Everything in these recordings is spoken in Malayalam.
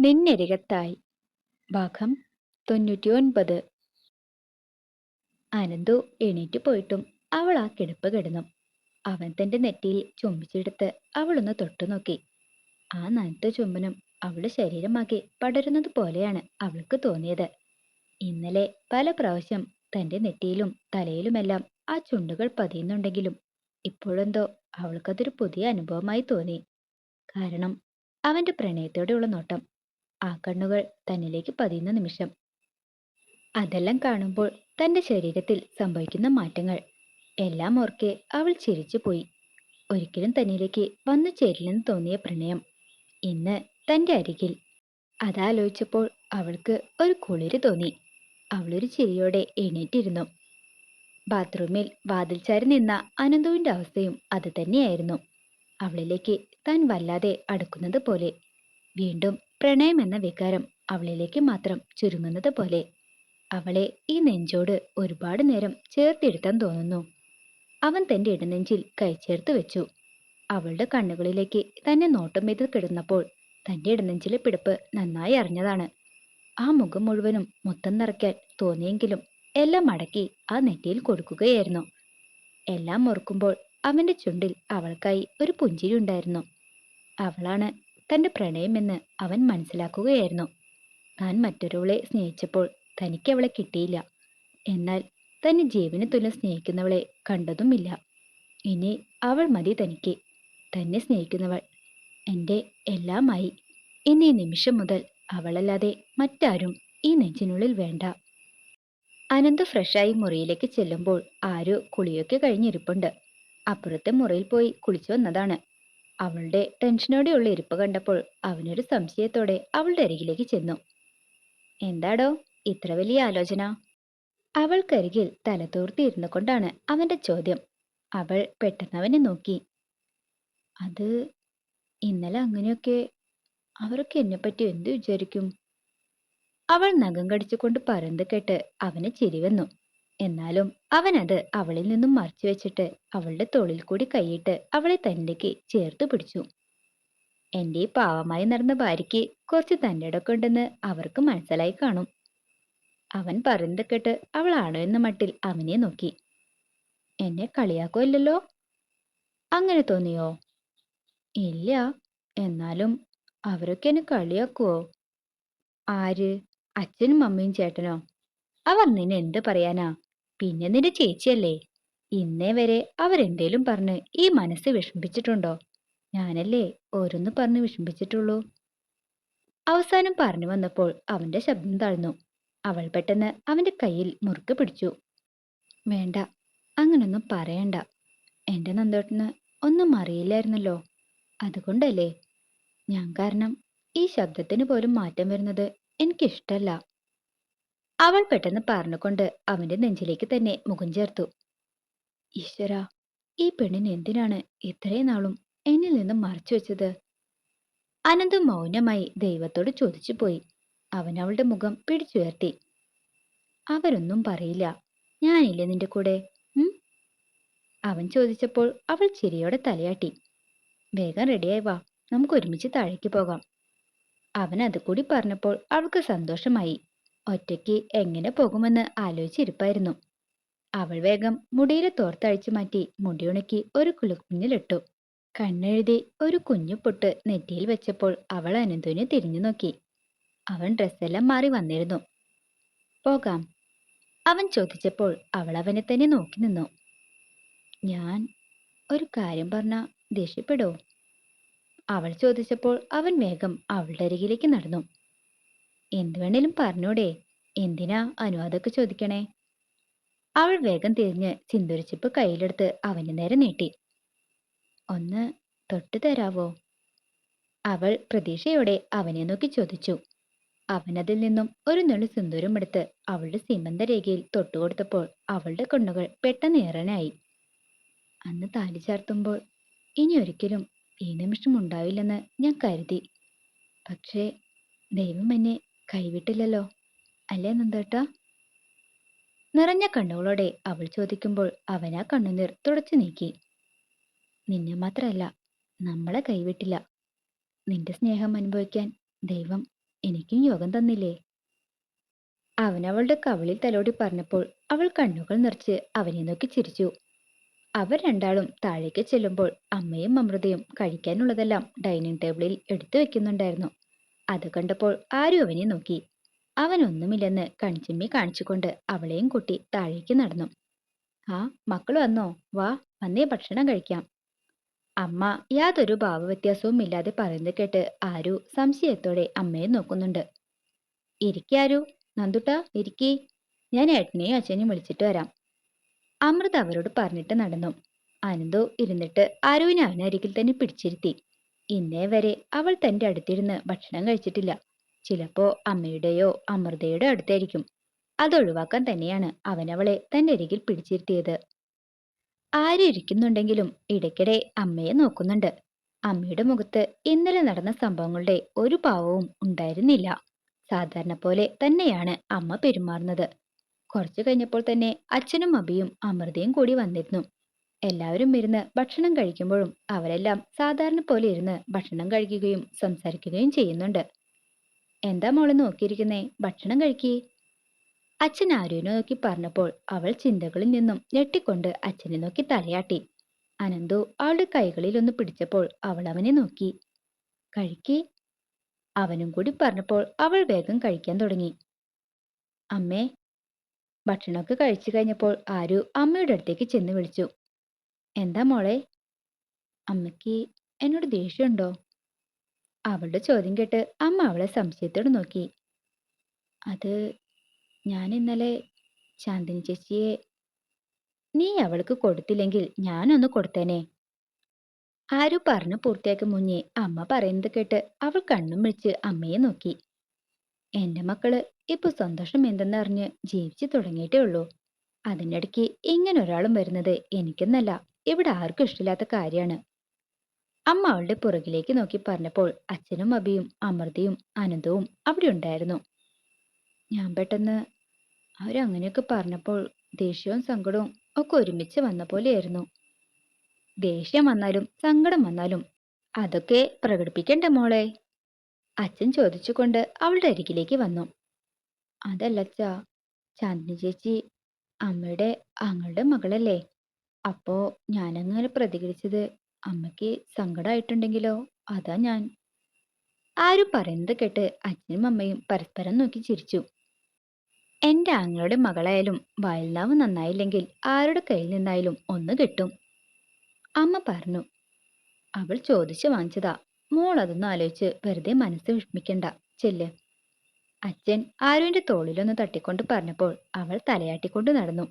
നിന്നരികത്തായി. ഭാഗം തൊണ്ണൂറ്റിയൊൻപത്. അനന്തു എണീറ്റു പോയിട്ടും അവൾ ആ കിടപ്പ് കിടന്നു. അവൻ തന്റെ നെറ്റിയിൽ ചുംബിച്ചെടുത്ത് അവളൊന്ന് തൊട്ടുനോക്കി ആ നനത്ത ചുംബനം അവളുടെ ശരീരമാകെ പടരുന്നത് പോലെയാണ് അവൾക്ക് തോന്നിയത്. ഇന്നലെ പല പ്രാവശ്യം തന്റെ നെറ്റിയിലും തലയിലുമെല്ലാം ആ ചുണ്ടുകൾ പതിയുന്നുണ്ടെങ്കിലും ഇപ്പോഴെന്തോ അവൾക്കതൊരു പുതിയ അനുഭവമായി തോന്നി. കാരണം അവന്റെ പ്രണയത്തോടെയുള്ള നോട്ടം ആ കണ്ണുകൾ തന്നിലേക്ക് പതിയുന്ന നിമിഷം. അതെല്ലാം കാണുമ്പോൾ തന്റെ ശരീരത്തിൽ സംഭവിക്കുന്ന മാറ്റങ്ങൾ എല്ലാം ഓർക്കെ അവൾ ചിരിച്ചു പോയി. ഒരിക്കലും തന്നിലേക്ക് വന്നു ചേരില്ലെന്ന് തോന്നിയ പ്രണയം ഇന്ന് തന്റെ അരികിൽ. അതാലോചിച്ചപ്പോൾ അവൾക്ക് ഒരു കുളിര് തോന്നി. അവളൊരു ചിരിയോടെ എണീറ്റിരുന്നു. ബാത്റൂമിൽ വാതിൽ ചാരി നിന്ന അനന്തുവിന്റെ അവസ്ഥയും അത് തന്നെയായിരുന്നു. അവളിലേക്ക് താൻ വല്ലാതെ അടുക്കുന്നത് പോലെ. വീണ്ടും പ്രണയം എന്ന വികാരം അവളിലേക്ക് മാത്രം ചുരുങ്ങുന്നത് പോലെ അവളെ ഈ നെഞ്ചോട് ഒരുപാട് നേരം ചേർത്തിരുത്താൻ തോന്നുന്നു. അവൻ തന്റെ ഇടനെഞ്ചിൽ കൈ ചേർത്ത് വെച്ചു. അവളുടെ കണ്ണുകളിലേക്ക് തന്നെ നോട്ടം ചെയ്ത് കിടന്നപ്പോൾ തന്റെ ഇടനെഞ്ചിലെ പിടിപ്പ് നന്നായി അറിഞ്ഞതാണ്. ആ മുഖം മുഴുവനും മൊത്തം നിറയ്ക്കാൻ തോന്നിയെങ്കിലും എല്ലാം മടക്കി ആ നെറ്റിയിൽ കൊടുക്കുകയായിരുന്നു. എല്ലാം മുറുക്കുമ്പോൾ അവന്റെ ചുണ്ടിൽ അവൾക്കായി ഒരു പുഞ്ചിരി ഉണ്ടായിരുന്നു. അവളാണ് തന്റെ പ്രണയമെന്ന് അവൻ മനസ്സിലാക്കുകയായിരുന്നു. താൻ മറ്റൊരാളെ സ്നേഹിച്ചപ്പോൾ തനിക്ക് അവളെ കിട്ടിയില്ല. എന്നാൽ തന്നെ ജീവന് തുല്യം സ്നേഹിക്കുന്നവളെ കണ്ടതുമില്ല. ഇനി അവൾ മതി തനിക്ക്. തന്നെ സ്നേഹിക്കുന്നവൾ എന്റെ എല്ലാമായി. ഇനി നിമിഷം മുതൽ അവളല്ലാതെ മറ്റാരും ഈ നെഞ്ചിനുള്ളിൽ വേണ്ട. അനന്ത് ഫ്രഷായി മുറിയിലേക്ക് ചെല്ലുമ്പോൾ ആരോ കുളിയൊക്കെ കഴിഞ്ഞിരിപ്പുണ്ട്. അപ്പുറത്തെ മുറിയിൽ പോയി കുളിച്ചു വന്നതാണ്. അവളുടെ ടെൻഷനോടെയുള്ള ഇരിപ്പ് കണ്ടപ്പോൾ അവനൊരു സംശയത്തോടെ അവളുടെ അരികിലേക്ക് ചെന്നു. എന്താടോ ഇത്ര വലിയ ആലോചന? അവൾക്കരികിൽ തലതൂർത്തി ഇരുന്നു കൊണ്ടാണ് അവന്റെ ചോദ്യം. അവൾ പെട്ടെന്ന് അവനെ നോക്കി. അത് ഇന്നലെ അങ്ങനെയൊക്കെ അവരൊക്കെ എന്നെപ്പറ്റി എന്തു വിചാരിക്കും? അവൾ നഖം കടിച്ചുകൊണ്ട് പരന്ത് കേട്ട് അവന് ചിരി വന്നു. എന്നാലും അവൻ അത് അവളിൽ നിന്നും മറച്ചു വെച്ചിട്ട് അവളുടെ തോളിൽ കൂടി കൈയിട്ട് അവളെ തന്നിലേക്ക് ചേർത്ത് പിടിച്ചു. എന്റെ ഈ പാവമായി നടന്ന ഭാര്യയ്ക്ക് കുറച്ച് തന്റെ ഇടക്കുണ്ടെന്ന് അവർക്ക് മനസ്സിലായി കാണും. അവൻ പറയുന്നത് കേട്ട് അവളാണോ എന്ന മട്ടിൽ അവനെ നോക്കി. എന്നെ കളിയാക്കോ ഇല്ലല്ലോ? അങ്ങനെ തോന്നിയോ? ഇല്ല എന്നാലും അവരൊക്കെ എന്നെ കളിയാക്കുവോ? ആര്? അച്ഛനും അമ്മയും ചേട്ടനോ? അവർ നിന്നെ എന്ത് പറയാനാ? പിന്നെ നിന്റെ ചേച്ചിയല്ലേ? ഇന്നേ വരെ അവരെന്തേലും പറഞ്ഞ് ഈ മനസ്സ് വിഷമിപ്പിച്ചിട്ടുണ്ടോ? ഞാനല്ലേ ഓരോന്ന് പറഞ്ഞ് വിഷമിപ്പിച്ചിട്ടുള്ളൂ. അവസാനം പറഞ്ഞു വന്നപ്പോൾ അവന്റെ ശബ്ദം താഴ്ന്നു അവൾ പെട്ടെന്ന് അവന്റെ കയ്യിൽ മുറുക്ക് പിടിച്ചു. വേണ്ട അങ്ങനൊന്നും പറയണ്ട. എന്റെ നന്ദോട്ടന് ഒന്നും അറിയില്ലായിരുന്നല്ലോ. അതുകൊണ്ടല്ലേ? ഞാൻ കാരണം ഈ ശബ്ദത്തിന് പോലും മാറ്റം വരുന്നത് എനിക്കിഷ്ടല്ല. അവൾ പെട്ടെന്ന് പറഞ്ഞുകൊണ്ട് അവന്റെ നെഞ്ചിലേക്ക് തന്നെ മുഖം ചേർത്തു. ഈശ്വര ഈ പെണ്ണിന് എന്തിനാണ് ഇത്രയും നാളും എന്നിൽ നിന്നും മറച്ചു വെച്ചത്? അനന്ത് മൗനമായി ദൈവത്തോട് ചോദിച്ചു പോയി. അവൻ അവളുടെ മുഖം പിടിച്ചുയർത്തി. അവരൊന്നും പറയില്ല. ഞാനില്ലേ നിന്റെ കൂടെ? അവൻ ചോദിച്ചപ്പോൾ അവൾ ചിരിയോടെ തലയാട്ടി. വേഗം റെഡിയായി വാ. നമുക്ക് ഒരുമിച്ച് താഴേക്ക് പോകാം. അവൻ അതുകൂടി പറഞ്ഞപ്പോൾ അവൾക്ക് സന്തോഷമായി. ഒറ്റയ്ക്ക് എങ്ങനെ പോകുമെന്ന് ആലോചിച്ചിരിപ്പായിരുന്നു. അവൾ വേഗം മുടിയിലെ തോർത്തഴിച്ചു മാറ്റി മുടിയുണക്കി ഒരു കുളിക്കുഞ്ഞിലിട്ടു കണ്ണെഴുതി ഒരു കുഞ്ഞു പൊട്ട് നെറ്റിയിൽ വെച്ചപ്പോൾ അവൾ അനന്തുവിനെ തിരിഞ്ഞു നോക്കി. അവൻ ഡ്രസ്സെല്ലാം മാറി വന്നിരുന്നു. പോകാം. അവൻ ചോദിച്ചപ്പോൾ അവൾ അവനെ തന്നെ നോക്കി നിന്നു. ഞാൻ ഒരു കാര്യം പറഞ്ഞ ദേഷ്യപ്പെടോ? അവൾ ചോദിച്ചപ്പോൾ അവൻ വേഗം അവളുടെ അരികിലേക്ക് നടന്നു. എന്തു വേണേലും പറഞ്ഞൂടെ. എന്തിനാ അനുവാദമൊക്കെ ചോദിക്കണേ? അവൾ വേഗം തിരിഞ്ഞ് സിന്ദൂരച്ചിപ്പ് കയ്യിലെടുത്ത് അവന് നേരെ നീട്ടി. ഒന്ന് തൊട്ടു തരാവോ? അവൾ പ്രതീക്ഷയോടെ അവനെ നോക്കി ചോദിച്ചു. അവനതിൽ നിന്നും ഒരു നെളു സിന്ദൂരം എടുത്ത് അവളുടെ സിമന്ത രേഖയിൽ തൊട്ടുകൊടുത്തപ്പോൾ അവളുടെ കണ്ണുകൾ പെട്ടെന്ന് ഏറനായി. അന്ന് താലി ചാർത്തുമ്പോൾ ഇനി ഒരിക്കലും ഈ നിമിഷം ഉണ്ടാവില്ലെന്ന് ഞാൻ കരുതി. പക്ഷേ ദൈവം എന്നെ കൈവിട്ടില്ലല്ലോ. അല്ലേ നന്ദേട്ടാ? നിറഞ്ഞ കണ്ണുകളോടെ അവൾ ചോദിക്കുമ്പോൾ അവൻ ആ കണ്ണുനീർ തുടച്ചു നീക്കി. നിന്നെ മാത്രമല്ല നമ്മളെ കൈവിട്ടില്ല. നിന്റെ സ്നേഹം അനുഭവിക്കാൻ ദൈവം എനിക്കും യോഗം തന്നില്ലേ? അവൻ അവളുടെ കവളിൽ തലോടി പറഞ്ഞപ്പോൾ അവൾ കണ്ണുകൾ നിറച്ച് അവനെ നോക്കി ചിരിച്ചു. അവർ രണ്ടാളും താഴേക്ക് ചെല്ലുമ്പോൾ അമ്മയും അമൃതയും കഴിക്കാനുള്ളതെല്ലാം ഡൈനിങ് ടേബിളിൽ എടുത്തു വെക്കുന്നുണ്ടായിരുന്നു. അത് കണ്ടപ്പോൾ ആരും അവനെ നോക്കി. അവനൊന്നുമില്ലെന്ന് കൺചിമ്മി കാണിച്ചുകൊണ്ട് അവളെയും കൂട്ടി താഴേക്ക് നടന്നു. ആ മക്കൾ വന്നോ? വാ വന്നേ ഭക്ഷണം കഴിക്കാം. അമ്മ യാതൊരു ഭാവവ്യത്യാസവും ഇല്ലാതെ പറയുന്നത് കേട്ട് ആരു സംശയത്തോടെ അമ്മയെ നോക്കുന്നുണ്ട്. ഇരിക്കാരു നന്ദുട്ട ഇരിക്കി. ഞാൻ ഏട്ടനെയും അച്ഛനെയും വിളിച്ചിട്ട് വരാം. അമൃത അവരോട് പറഞ്ഞിട്ട് നടന്നു. അനന്തു ഇരുന്നിട്ട് ആരുവിനെ അവനരികിൽ തന്നെ പിടിച്ചിരുത്തി. ഇന്നേ വരെ അവൾ തന്റെ അടുത്തിരുന്ന് ഭക്ഷണം കഴിച്ചിട്ടില്ല. ചിലപ്പോ അമ്മയുടെയോ അമൃതയുടെ അടുത്തായിരിക്കും. അതൊഴിവാക്കാൻ തന്നെയാണ് അവൻ അവളെ തന്റെ അരികിൽ പിടിച്ചിരുത്തിയത്. ആരിയ്ക്കുന്നുണ്ടെങ്കിലും ഇടയ്ക്കിടെ അമ്മയെ നോക്കുന്നുണ്ട്. അമ്മയുടെ മുഖത്ത് ഇന്നലെ നടന്ന സംഭവങ്ങളുടെ ഒരു പാവവും ഉണ്ടായിരുന്നില്ല. സാധാരണ പോലെ തന്നെയാണ് അമ്മ പെരുമാറുന്നത്. കുറച്ചു കഴിഞ്ഞപ്പോൾ തന്നെ അച്ഛനും അബിയും അമൃതയും കൂടി വന്നിരുന്നു. എല്ലാവരും ഇരുന്ന് ഭക്ഷണം കഴിക്കുമ്പോഴും അവരെല്ലാം സാധാരണ പോലെ ഇരുന്ന് ഭക്ഷണം കഴിക്കുകയും സംസാരിക്കുകയും ചെയ്യുന്നുണ്ട്. എന്താ മോളെ നോക്കിയിരിക്കുന്നേ? ഭക്ഷണം കഴിക്കേ. അച്ഛൻ ആര്യനെ നോക്കി പറഞ്ഞപ്പോൾ അവൾ ചിന്തകളിൽ നിന്നും ഞെട്ടിക്കൊണ്ട് അച്ഛനെ നോക്കി തലയാട്ടി. അനന്തു അവളുടെ കൈകളിൽ ഒന്ന് പിടിച്ചപ്പോൾ അവൾ അവനെ നോക്കി. കഴിക്കേ. അവനും കൂടി പറഞ്ഞപ്പോൾ അവൾ വേഗം കഴിക്കാൻ തുടങ്ങി. അമ്മേ. ഭക്ഷണമൊക്കെ കഴിച്ചു കഴിഞ്ഞപ്പോൾ ആരു അമ്മയുടെ അടുത്തേക്ക് ചെന്ന് വിളിച്ചു. എന്താ മോളെ? അമ്മയ്ക്ക് എന്നോട് ദേഷ്യമുണ്ടോ? അവളുടെ ചോദ്യം കേട്ട് അമ്മ അവളെ സംശയത്തോട് നോക്കി. അത് ഞാൻ ഇന്നലെ ശാന്തിനി ചേച്ചിയെ നീ അവൾക്ക് കൊടുത്തില്ലെങ്കിൽ ഞാനൊന്ന് കൊടുത്തേനെ. ആരു പറഞ്ഞു പൂർത്തിയാക്കി മുന്നേ അമ്മ പറയുന്നത് കേട്ട് അവൾ കണ്ണും വിളിച്ച് അമ്മയെ നോക്കി. എന്റെ മക്കൾ ഇപ്പൊ സന്തോഷം എന്തെന്നറിഞ്ഞ് ജീവിച്ചു തുടങ്ങിയിട്ടേ ഉള്ളൂ. അതിനിടയ്ക്ക് ഇങ്ങനെ ഒരാളും വരുന്നത് എനിക്കെന്നല്ല. ഇവിടെ ആർക്കും ഇഷ്ടമില്ലാത്ത കാര്യമാണ്. അമ്മ അവളുടെ പുറകിലേക്ക് നോക്കി പറഞ്ഞപ്പോൾ അച്ഛനും അബിയും അമൃതയും അനന്തവും അവിടെ ഉണ്ടായിരുന്നു. ഞാൻ പെട്ടെന്ന് അവരങ്ങനെയൊക്കെ പറഞ്ഞപ്പോൾ ദേഷ്യവും സങ്കടവും ഒക്കെ ഒരുമിച്ച് വന്ന പോലെയായിരുന്നു. ദേഷ്യം വന്നാലും സങ്കടം വന്നാലും അതൊക്കെ പ്രകടിപ്പിക്കണ്ടേ മോളെ? അച്ഛൻ ചോദിച്ചുകൊണ്ട് അവളുടെ അരികിലേക്ക് വന്നു. അതല്ലച്ചാ ചാന്ദിനി ചേച്ചി അമ്മയുടെ അങ്ങളുടെ മകളല്ലേ? അപ്പോ ഞാനങ്ങനെ പ്രതികരിച്ചത് അമ്മയ്ക്ക് സങ്കടമായിട്ടുണ്ടെങ്കിലോ അതാ ഞാൻ. ആരും പറയുന്നത് കേട്ട് അച്ഛനും അമ്മയും പരസ്പരം നോക്കി ചിരിച്ചു. എന്റെ ആങ്ങളുടെ മകളായാലും വയൽനാവ് നന്നായില്ലെങ്കിൽ ആരുടെ കയ്യിൽ നിന്നായാലും ഒന്ന് കിട്ടും. അമ്മ പറഞ്ഞു അവൾ ചോദിച്ചു വാങ്ങിച്ചതാ. മോൾ അതൊന്നും ആലോചിച്ച് വെറുതെ മനസ്സ് വിഷമിക്കണ്ട. ചെല്ല്. അച്ഛൻ ആരുവിന്റെ തോളിലൊന്ന് തട്ടിക്കൊണ്ട് പറഞ്ഞപ്പോൾ അവൾ തലയാട്ടിക്കൊണ്ട് നടന്നു.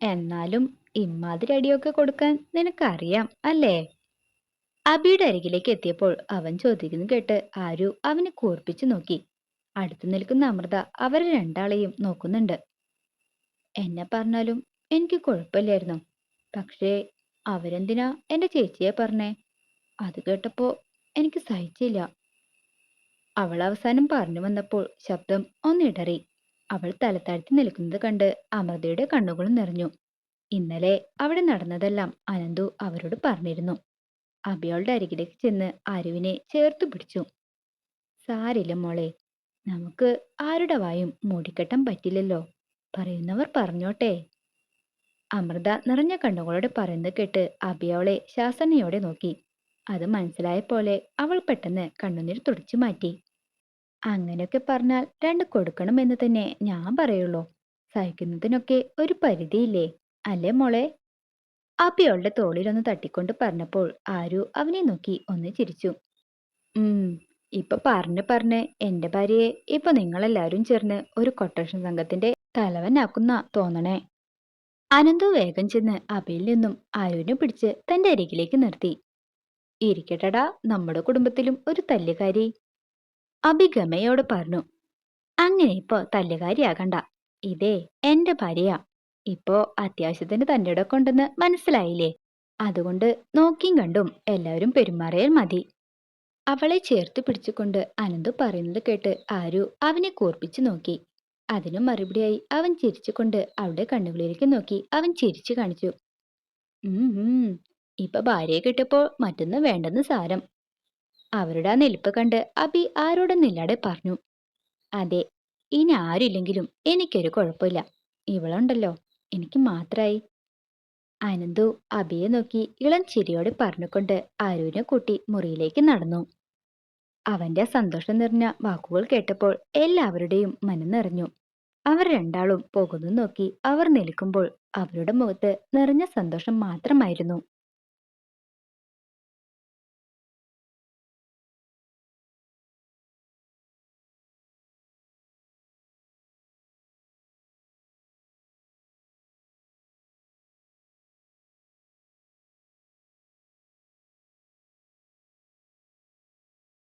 എന്നാലും ഇമ്മാതിരി അടിയൊക്കെ കൊടുക്കാൻ നിനക്കറിയാം അല്ലേ? അബിയുടെ അരികിലേക്ക് എത്തിയപ്പോൾ അവൻ ചോദിക്കുന്നു കേട്ട് ആരു അവനെ കൂർപ്പിച്ചു നോക്കി. അടുത്തു നിൽക്കുന്ന അമൃത അവരെ രണ്ടാളെയും നോക്കുന്നുണ്ട്. എന്നെ പറഞ്ഞാലും എനിക്ക് കുഴപ്പമില്ലായിരുന്നു. പക്ഷേ അവരെന്തിനാ എന്റെ ചേച്ചിയെ പറഞ്ഞേ? അത് കേട്ടപ്പോ എനിക്ക് സഹിച്ചില്ല. അവൾ അവസാനം പറഞ്ഞു വന്നപ്പോൾ ശബ്ദം ഒന്നിടറി. അവൾ തലത്താഴ്ത്തി നിൽക്കുന്നത് കണ്ട് അമൃതയുടെ കണ്ണുകളും നിറഞ്ഞു. ഇന്നലെ അവിടെ നടന്നതെല്ലാം അനന്തു അവരോട് പറഞ്ഞിരുന്നു. അബിയോളുടെ അരികിലേക്ക് ചെന്ന് അരുവിനെ ചേർത്തു പിടിച്ചു. സാരില്ല മോളെ നമുക്ക് ആരുടെ വായും മൂടിക്കെട്ടാൻ പറ്റില്ലല്ലോ. പറയുന്നവർ പറഞ്ഞോട്ടെ. അമൃത നിറഞ്ഞ കണ്ണുകളോടെ പറയുന്നത് കേട്ട് അബി ശാസനയോടെ നോക്കി. അത് മനസ്സിലായ പോലെ അവൾ പെട്ടെന്ന് കണ്ണുനീർ തുടച്ചു മാറ്റി. അങ്ങനെയൊക്കെ പറഞ്ഞാൽ രണ്ട് കൊടുക്കണം എന്ന് തന്നെ ഞാൻ പറയുള്ളൂ. സഹിക്കുന്നതിനൊക്കെ ഒരു പരിധിയില്ലേ? അല്ലേ മോളെ? അബി അവളുടെ തോളിലൊന്ന് തട്ടിക്കൊണ്ട് പറഞ്ഞപ്പോൾ ആരു അവനെ നോക്കി ഒന്ന് ചിരിച്ചു. ഉം ഇപ്പൊ പറഞ്ഞ് പറഞ്ഞ് എന്റെ ഭാര്യയെ ഇപ്പൊ നിങ്ങളെല്ലാരും ചേർന്ന് ഒരു കൊട്ടേഷൻ സംഘത്തിന്റെ തലവനാക്കുന്ന തോന്നണേ. അനന്തു വേഗം ചെന്ന് അബിയിൽ നിന്നും ആരുവിനെ പിടിച്ച് തന്റെ അരികിലേക്ക് നിർത്തി. ഇരിക്കട്ടടാ നമ്മുടെ കുടുംബത്തിലും ഒരു തല്ലുകാരി. അബി ഗമയോട് പറഞ്ഞു അങ്ങനെ ഇപ്പൊ തല്ലുകാരിയാകണ്ട. ഇതേ എന്റെ ഭാര്യയാ. ഇപ്പോ അത്യാവശ്യത്തിന് തന്റെ ഇടമൊക്കെ ഉണ്ടെന്ന് മനസ്സിലായില്ലേ? അതുകൊണ്ട് നോക്കിയും കണ്ടും എല്ലാവരും പെരുമാറിയാൽ മതി. അവളെ ചേർത്ത് പിടിച്ചുകൊണ്ട് അനന്തു പറയുന്നത് കേട്ട് ആരു അവനെ കൂർപ്പിച്ചു നോക്കി. അതിനു മറുപടിയായി അവൻ ചിരിച്ചുകൊണ്ട് അവളുടെ കണ്ണുകളിലേക്ക് നോക്കി. അവൻ ചിരിച്ചു കാണിച്ചു. ഉം ഇപ്പൊ ഭാര്യയെ കിട്ടിയപ്പോൾ മറ്റൊന്ന് വേണ്ടെന്ന് സാരം. അവരുടെ ആ നിൽപ്പ് കണ്ട് അബി ആരോടൊന്നില്ലാതെ പറഞ്ഞു. അതെ ഇനി ആരില്ലെങ്കിലും എനിക്കൊരു കുഴപ്പമില്ല. ഇവളുണ്ടല്ലോ. എനിക്ക് മാത്രായി. അനന്തു അബിയെ നോക്കി ഇളം ചിരിയോടെ പറഞ്ഞുകൊണ്ട് അരുവിനെ കൂട്ടി മുറിയിലേക്ക് നടന്നു. അവന്റെ സന്തോഷം നിറഞ്ഞ വാക്കുകൾ കേട്ടപ്പോൾ എല്ലാവരുടെയും മനം നിറഞ്ഞു. അവർ രണ്ടാളും പോകുന്നു നോക്കി അവർ നിൽക്കുമ്പോൾ അവരുടെ മുഖത്ത് നിറഞ്ഞ സന്തോഷം മാത്രമായിരുന്നു.